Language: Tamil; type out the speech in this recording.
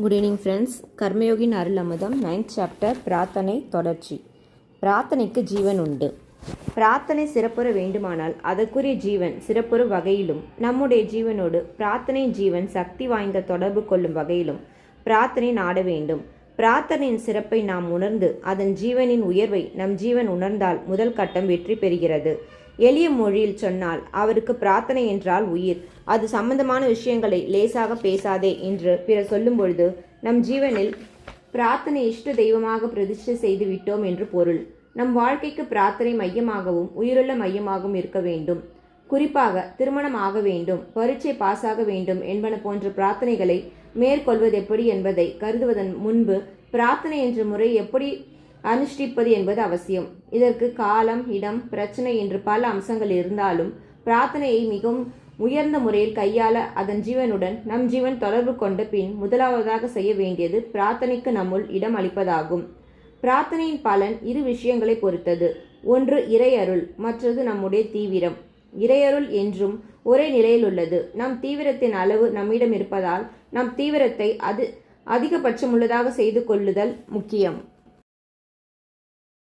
Good evening friends Karmayogin Arul Amudham ninth chapter பிரார்த்தனை தொடர்ச்சி பிரார்த்தனைக்கு ஜீவன் உண்டு பிரார்த்தனை சிறப்புற வேண்டுமானால் அதற்குரிய ஜீவன் சிறப்புற வகையிலும் நம்முடைய ஜீவனோடு பிரார்த்தனை ஜீவன் சக்தி வாய்ந்த தொடர்பு கொள்ளும் வகையிலும் பிரார்த்தனை நாட வேண்டும் பிரார்த்தனையின் சிறப்பை நாம் உணர்ந்து அதன் ஜீவனின் உயர்வை நம் ஜீவன் உணர்ந்தால் முதல் கட்டம் வெற்றி பெறுகிறது எளிய மொழியில் சொன்னால் அவருக்கு பிரார்த்தனை என்றால் உயிர். அது சம்பந்தமான விஷயங்களை லேசாக பேசாதே என்று பிறர் சொல்லும் பொழுது நம் ஜீவனில் பிரார்த்தனை இஷ்ட தெய்வமாக பிரதிஷ்டை செய்து விட்டோம் என்று பொருள். நம் வாழ்க்கைக்கு பிரார்த்தனை மையமாகவும் உயிருள்ள மையமாகவும் இருக்க வேண்டும். குறிப்பாக திருமணம் ஆக வேண்டும் பரீட்சை பாஸாக வேண்டும் என்பன போன்ற பிரார்த்தனைகளை மேற்கொள்வது எப்படி என்பதை கருதுவதன் முன்பு பிரார்த்தனை என்ற முறை எப்படி அனுஷ்டிப்பது என்பது அவசியம். இதற்கு காலம் இடம் பிரச்சனை என்று பல அம்சங்கள் இருந்தாலும் பிரார்த்தனையை மிகவும் உயர்ந்த முறையில் கையாள அதன் ஜீவனுடன் நம் ஜீவன் தொடர்பு கொண்ட பின் முதலாவதாக செய்ய வேண்டியது பிரார்த்தனைக்கு நம்முள் இடம் அளிப்பதாகும். பிரார்த்தனையின் பலன் இரு விஷயங்களை பொறுத்தது. ஒன்று இறையருள் மற்றது நம்முடைய தீவிரம். இறையருள் என்றும் ஒரே நிலையில் உள்ளது. நம் தீவிரத்தின் அளவு நம்மிடம் இருப்பதால் நம் தீவிரத்தை அது அதிகபட்சமுள்ளதாக செய்து கொள்ளுதல் முக்கியம்.